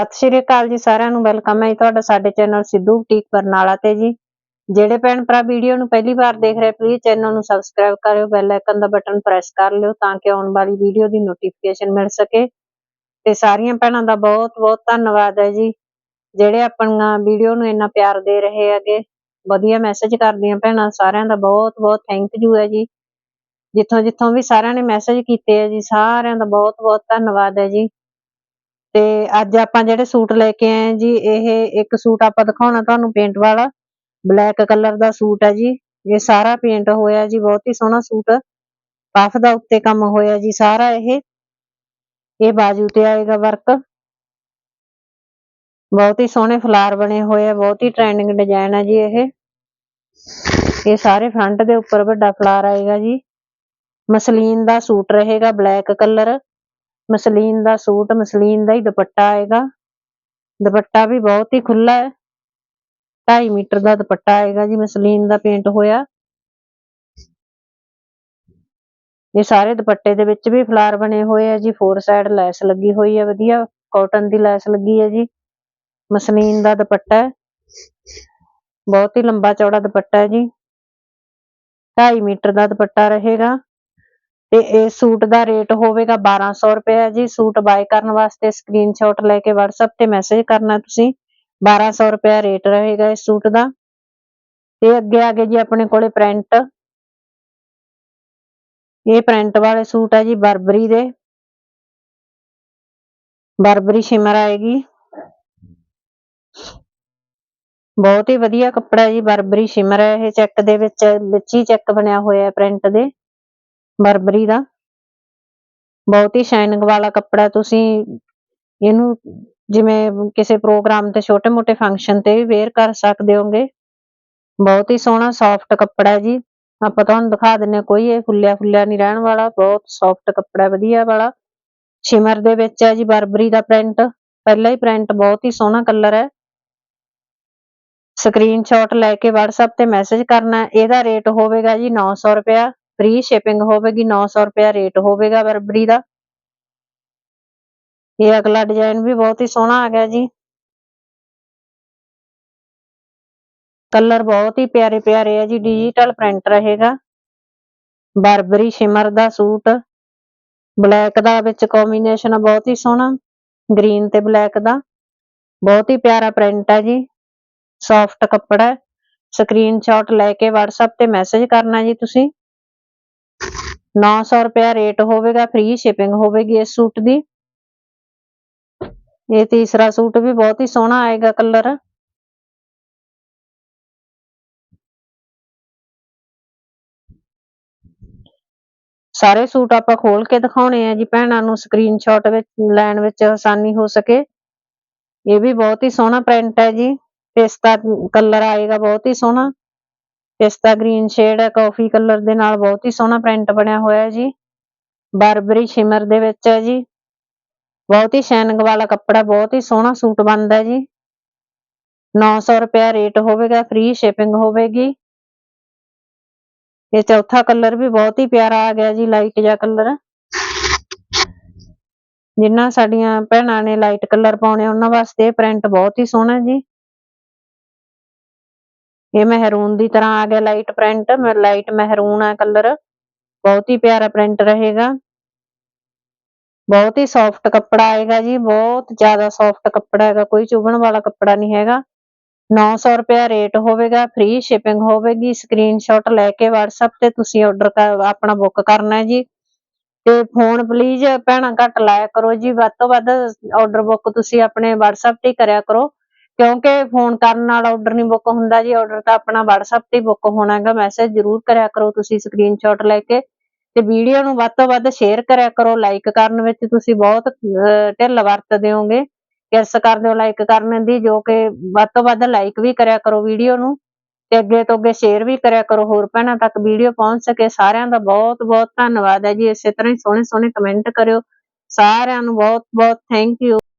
ਸਤਿ ਸ਼੍ਰੀ ਅਕਾਲ ਜੀ ਸਾਰਿਆਂ ਨੂੰ, ਵੈਲਕਮ ਹੈ ਜੀ ਤੁਹਾਡਾ ਸਾਡੇ ਚੈਨਲ ਸਿੱਧੂ ਬੁਟੀਕ ਬਰਨਾਲਾ ਤੇ ਜੀ। ਜਿਹੜੇ ਭੈਣ ਭਰਾ ਵੀਡੀਓ ਨੂੰ ਪਹਿਲੀ ਵਾਰ ਦੇਖ ਰਹੇ ਪਲੀਜ਼ ਚੈਨਲ ਨੂੰ ਸਬਸਕ੍ਰਾਈਬ ਕਰਿਓ ਬੈਲ ਆਈਕਨ ਦਾ ਬਟਨ ਪ੍ਰੈਸ ਕਰ ਲਿਓ ਤਾਂ ਕਿ ਆਉਣ ਵਾਲੀ ਵੀਡੀਓ ਦੀ ਨੋਟੀਫਿਕੇਸ਼ਨ ਮਿਲ ਸਕੇ। ਤੇ ਸਾਰੀਆਂ ਭੈਣਾਂ ਦਾ ਬਹੁਤ ਬਹੁਤ ਧੰਨਵਾਦ ਹੈ ਜੀ। ਜਿਹੜੇ ਆਪਣੀਆਂ ਵੀਡੀਓ ਨੂੰ ਇੰਨਾ ਪਿਆਰ ਦੇ ਰਹੇ ਹੈਗੇ, ਵਧੀਆ ਮੈਸੇਜ ਕਰਦੀਆਂ ਭੈਣਾਂ, ਸਾਰਿਆਂ ਦਾ ਬਹੁਤ ਬਹੁਤ ਥੈਂਕ ਯੂ ਹੈ ਜੀ। ਜਿੱਥੋਂ ਜਿੱਥੋਂ ਵੀ ਸਾਰਿਆਂ ਨੇ ਮੈਸੇਜ ਕੀਤੇ ਹੈ ਜੀ, ਸਾਰਿਆਂ ਦਾ ਬਹੁਤ ਬਹੁਤ ਧੰਨਵਾਦ ਹੈ ਜੀ। ਤੇ ਅੱਜ ਆਪਾਂ ਜਿਹੜੇ ਸੂਟ ਲੈ ਕੇ ਆਏ ਜੀ, ਇਹ ਇੱਕ ਸੂਟ ਆਪਾਂ ਦਿਖਾਉਣਾ ਤੁਹਾਨੂੰ ਪੇਂਟ ਵਾਲਾ। ਬਲੈਕ ਕਲਰ ਦਾ ਸੂਟ ਹੈ ਜੀ। ਇਹ ਸਾਰਾ ਪੇਂਟ ਹੋਇਆ ਜੀ, ਬਹੁਤ ਹੀ ਸੋਹਣਾ ਸੂਟ। ਪਫ ਦਾ ਉੱਤੇ ਕੰਮ ਹੋਇਆ ਜੀ ਸਾਰਾ ਇਹ। ਇਹ ਬਾਜੂ ਤੇ ਆਏਗਾ ਵਰਕ ਬਹੁਤ ਹੀ ਸੋਹਣੇ ਫਲਾਰ ਬਣੇ ਹੋਏ ਆ, ਬਹੁਤ ਹੀ ਟ੍ਰੈਂਡਿੰਗ ਡਿਜ਼ਾਈਨ ਹੈ ਜੀ ਇਹ। ਇਹ ਸਾਰੇ ਫਰੰਟ ਦੇ ਉੱਪਰ ਵੱਡਾ ਫਲਾਰ ਆਏਗਾ ਜੀ। ਮਸਲੀਨ ਦਾ ਸੂਟ ਰਹੇਗਾ ਬਲੈਕ ਕਲਰ ਮਸਲੀਨ ਦਾ ਸੂਟ, ਮਸਲੀਨ ਦਾ ਹੀ ਦੁਪੱਟਾ ਆਏਗਾ। ਦੁਪੱਟਾ ਵੀ ਬਹੁਤ ਹੀ ਖੁੱਲਾ ਹੈ। 2.5 ਮੀਟਰ ਦਾ ਦੁਪੱਟਾ ਆਏਗਾ ਜੀ, ਮਸਲੀਨ ਦਾ ਪੇਂਟ ਹੋਇਆ। ਇਹ ਸਾਰੇ ਦੁਪੱਟੇ ਦੇ ਵਿੱਚ ਵੀ ਫਲਾਰ ਬਣੇ ਹੋਏ ਆ ਜੀ ਫੋਰ ਸਾਈਡ ਲੈਸ ਲੱਗੀ ਹੋਈ ਹੈ ਵਧੀਆ। ਕਾਟਨ ਦੀ ਲੈਸ ਲੱਗੀ ਹੈ ਜੀ। ਮਸਲੀਨ ਦਾ ਦੁਪੱਟਾ ਬਹੁਤ ਹੀ ਲੰਬਾ ਚੌੜਾ ਦੁਪੱਟਾ ਹੈ ਜੀ। 2.5 ਮੀਟਰ ਦਾ ਦੁਪੱਟਾ ਰਹੇਗਾ। ਤੇ ਇਹ ਸੂਟ ਦਾ ਰੇਟ ਹੋਵੇਗਾ 1200 ਰੁਪਏ ਜੀ। ਸੂਟ ਬਾਏ ਕਰਨ ਵਾਸਤੇ ਸਕਰੀਨਸ਼ਾਟ ਲੈ ਕੇ WhatsApp ਤੇ ਮੈਸੇਜ ਕਰਨਾ ਤੁਸੀਂ। 1200 ਰੁਪਏ ਰੇਟ ਰਹੇਗਾ ਇਸ ਸੂਟ ਦਾ। ਤੇ ਅੱਗੇ ਆ ਗਏ ਜੀ ਆਪਣੇ ਕੋਲੇ ਪ੍ਰਿੰਟ ਇਹ ਪ੍ਰਿੰਟ ਵਾਲੇ ਸੂਟ ਹੈ ਜੀ ਬਰਬਰੀ ਦੇ। ਬਰਬਰੀ ਸ਼ਿਮਰ ਆਏਗੀ। ਬਹੁਤ ਹੀ ਵਧੀਆ ਕੱਪੜਾ ਜੀ ਬਰਬਰੀ ਸ਼ਿਮਰ ਹੈ ਇਹ ਚੈੱਕ ਦੇ ਵਿੱਚ ਵਿੱਚ ਹੀ ਚੈੱਕ ਬਣਿਆ ਹੋਇਆ ਹੈ ਪ੍ਰਿੰਟ ਦੇ। ਬਰਬਰੀ ਦਾ। ਬਹੁਤ ਹੀ ਸ਼ਾਈਨਿੰਗ ਵਾਲਾ ਕੱਪੜਾ ਤੁਸੀਂ ਇਹਨੂੰ ਜਿਵੇਂ ਕਿਸੇ ਪ੍ਰੋਗਰਾਮ ਤੇ ਛੋਟੇ-ਮੋਟੇ ਫੰਕਸ਼ਨ ਤੇ ਵੀ ਵੇਅਰ ਕਰ ਸਕਦੇ ਹੋਗੇ। ਬਹੁਤ ਹੀ ਸੋਹਣਾ ਸੌਫਟ ਕੱਪੜਾ ਜੀ। ਆਪਾਂ ਤੁਹਾਨੂੰ ਦਿਖਾ ਦਿੰਨੇ ਕੋਈ ਇਹ ਫੁੱਲਿਆ ਫੁੱਲਿਆ ਨਹੀਂ ਰਹਿਣ ਵਾਲਾ, ਬਹੁਤ ਸੌਫਟ ਕੱਪੜਾ, ਵਧੀਆ ਵਾਲਾ। ਸ਼ਿਮਰ ਦੇ ਵਿੱਚ ਹੈ ਜੀ ਬਰਬਰੀ ਦਾ ਪ੍ਰਿੰਟ ਪਹਿਲਾ ਹੀ ਪ੍ਰਿੰਟ ਬਹੁਤ ਹੀ ਸੋਹਣਾ ਕਲਰ ਹੈ। ਸਕਰੀਨਸ਼ਾਟ ਲੈ ਕੇ WhatsApp ਤੇ ਮੈਸੇਜ ਕਰਨਾ, ਇਹਦਾ ਰੇਟ ਹੋਵੇਗਾ ਜੀ 900 ਰੁਪਿਆ ਫ੍ਰੀ ਸ਼ਿਪਿੰਗ ਹੋਵੇਗੀ 900 ਰੁਪਿਆ ਰੇਟ ਹੋਵੇਗਾ ਬਰਬਰੀ ਦਾ। ਇਹ ਅਗਲਾ ਡਿਜ਼ਾਈਨ ਵੀ ਬਹੁਤ ਹੀ ਸੋਹਣਾ ਆ ਗਿਆ ਜੀ। ਕਲਰ ਬਹੁਤ ਹੀ ਪਿਆਰੇ ਪਿਆਰੇ ਆ ਜੀ ਡਿਜੀਟਲ ਪ੍ਰਿੰਟ ਰਹੇਗਾ। ਬਰਬਰੀ ਸ਼ਿਮਰ ਦਾ ਸੂਟ। ਬਲੈਕ ਦਾ ਵਿੱਚ ਕੰਬੀਨੇਸ਼ਨ ਬਹੁਤ ਹੀ ਸੋਹਣਾ। ਗ੍ਰੀਨ ਤੇ ਬਲੈਕ ਦਾ। ਬਹੁਤ ਹੀ ਪਿਆਰਾ ਪ੍ਰਿੰਟ ਹੈ ਜੀ। ਸੌਫਟ ਕੱਪੜਾ। ਹੈ ਸਕਰੀਨਸ਼ਾਟ ਲੈ ਕੇ WhatsApp ਤੇ ਮੈਸੇਜ ਕਰਨਾ ਜੀ ਤੁਸੀਂ। 900 ਰੁਪਿਆ ਰੇਟ ਹੋਵੇਗਾ ਫ੍ਰੀ ਸ਼ਿਪਿੰਗ ਹੋਵੇਗੀ ਇਸ ਸੂਟ ਦੀ। ਇਹ ਤੀਸਰਾ ਸੂਟ ਵੀ ਬਹੁਤ ਹੀ ਸੋਹਣਾ ਆਏਗਾ ਕਲਰ ਸਾਰੇ ਸੂਟ ਆਪਾਂ ਖੋਲ ਕੇ ਦਿਖਾਉਣੇ ਆ ਜੀ ਭੈਣਾਂ ਨੂੰ ਸਕਰੀਨਸ਼ਾਟ ਵਿੱਚ, ਲੈਣ ਵਿੱਚ ਆਸਾਨੀ ਹੋ ਸਕੇ। ਇਹ ਵੀ ਬਹੁਤ ਹੀ ਸੋਹਣਾ ਪ੍ਰਿੰਟ ਹੈ ਜੀ। ਪਿਸਤਾ ਕਲਰ ਆਏਗਾ ਬਹੁਤ ਹੀ ਸੋਹਣਾ। ਪਿਸਤਾ ਗ੍ਰੀਨ ਸ਼ੇਡ ਹੈ ਕਾਫੀ ਕਲਰ ਦੇ ਨਾਲ ਬਹੁਤ ਹੀ ਸੋਹਣਾ ਪ੍ਰਿੰਟ ਬਣਿਆ ਹੋਇਆ ਹੈ ਜੀ। ਬਰਬਰੀ ਸ਼ਿਮਰ ਦੇ ਵਿੱਚ ਹੈ ਜੀ। ਬਹੁਤ ਹੀ ਸ਼ਾਈਨਿੰਗ ਵਾਲਾ ਕੱਪੜਾ, ਬਹੁਤ ਹੀ ਸੋਹਣਾ ਸੂਟ ਬਣਦਾ ਜੀ। 900 ਰੁਪਏ ਰੇਟ ਹੋਵੇਗਾ ਫ੍ਰੀ ਸ਼ਿਪਿੰਗ ਹੋਵੇਗੀ। ਇਹ ਚੌਥਾ ਕਲਰ ਵੀ ਬਹੁਤ ਹੀ ਪਿਆਰਾ ਆ ਗਿਆ ਜੀ ਲਾਈਟ ਜਿਹਾ ਕਲਰ ਜਿਨ੍ਹਾਂ ਸਾਡੀਆਂ ਭੈਣਾਂ ਨੇ ਲਾਈਟ ਕਲਰ ਪਾਉਣੇ, ਉਹਨਾਂ ਵਾਸਤੇ ਪ੍ਰਿੰਟ ਬਹੁਤ ਹੀ ਸੋਹਣਾ ਜੀ। ਇਹ ਮਹਿਰੂਨ ਦੀ ਤਰ੍ਹਾਂ ਆ ਗਿਆ ਲਾਈਟ ਪ੍ਰਿੰਟ ਲਾਈਟ ਮਹਿਰੂਨ ਆ ਕਲਰ ਬਹੁਤ ਹੀ ਪਿਆਰਾ ਪ੍ਰਿੰਟ ਰਹੇਗਾ। ਬਹੁਤ ਹੀ ਸੌਫਟ ਕੱਪੜਾ ਆਏਗਾ ਜੀ, ਬਹੁਤ ਜ਼ਿਆਦਾ ਸੌਫਟ ਕੱਪੜਾ ਹੈਗਾ, ਕੋਈ ਚੁਭਣ ਵਾਲਾ ਕੱਪੜਾ ਨਹੀਂ ਹੈਗਾ। 900 ਰੁਪਿਆ ਰੇਟ ਹੋਵੇਗਾ ਫ੍ਰੀ ਸ਼ਿਪਿੰਗ ਹੋਵੇਗੀ ਸਕਰੀਨਸ਼ਾਟ ਲੈ ਕੇ WhatsApp ਤੇ ਤੁਸੀਂ ਆਰਡਰ ਆਪਣਾ ਬੁੱਕ ਕਰਨਾ ਹੈ ਜੀ। ਤੇ ਫੋਨ ਪਲੀਜ਼ ਭੈਣਾਂ ਘੱਟ ਲਾਇਆ ਕਰੋ ਜੀ, ਵੱਧ ਤੋਂ ਵੱਧ ਆਰਡਰ ਬੁੱਕ ਤੁਸੀਂ ਆਪਣੇ WhatsApp ਤੇ ਕਰਿਆ ਕਰੋ। ਕਿਉਂਕਿ ਫੋਨ ਕਰਨ ਨਾਲ ਆਰਡਰ ਨਹੀਂ ਬੁੱਕ ਹੁੰਦਾ ਜੀ ਆਰਡਰ ਤਾਂ ਆਪਣਾ WhatsApp ਤੇ ਬੁੱਕ ਹੋਣਾ ਮੈਸੇਜ ਜ਼ਰੂਰ ਕਰਿਆ ਕਰੋ ਤੁਸੀਂ ਸਕਰੀਨਸ਼ਾਟ ਲੈ ਕੇ ਤੇ ਵੀਡੀਓ ਨੂੰ ਵੱਧ ਤੋਂ ਵੱਧ ਸ਼ੇਅਰ ਕਰਿਆ ਕਰੋ ਲਾਈਕ ਕਰਨ ਵਿੱਚ ਤੁਸੀਂ ਬਹੁਤ ਢਿੱਲ ਵਰਤਦੇ ਹੋਗੇ ਕਿਰਸ ਕਰਦੇ ਹੋ ਲਾਈਕ ਕਰਨ ਦੀ, ਜੋ ਕਿ ਵੱਧ ਤੋਂ ਵੱਧ ਲਾਈਕ ਵੀ ਕਰਿਆ ਕਰੋ ਵੀਡੀਓ ਨੂੰ ਤੇ ਅੱਗੇ ਤੋਂ ਅੱਗੇ ਸ਼ੇਅਰ ਵੀ ਕਰਿਆ ਕਰੋ, ਹੋਰ ਭੈਣਾਂ ਤੱਕ ਵੀਡੀਓ ਪਹੁੰਚ ਸਕੇ, ਸਾਰਿਆਂ ਦਾ ਬਹੁਤ ਬਹੁਤ ਧੰਨਵਾਦ ਹੈ ਜੀ, ਇਸੇ ਤਰ੍ਹਾਂ ਹੀ ਸੋਹਣੇ ਸੋਹਣੇ ਕਮੈਂਟ ਕਰਿਓ, ਸਾਰਿਆਂ ਨੂੰ ਬਹੁਤ ਬਹੁਤ ਥੈਂਕ ਯੂ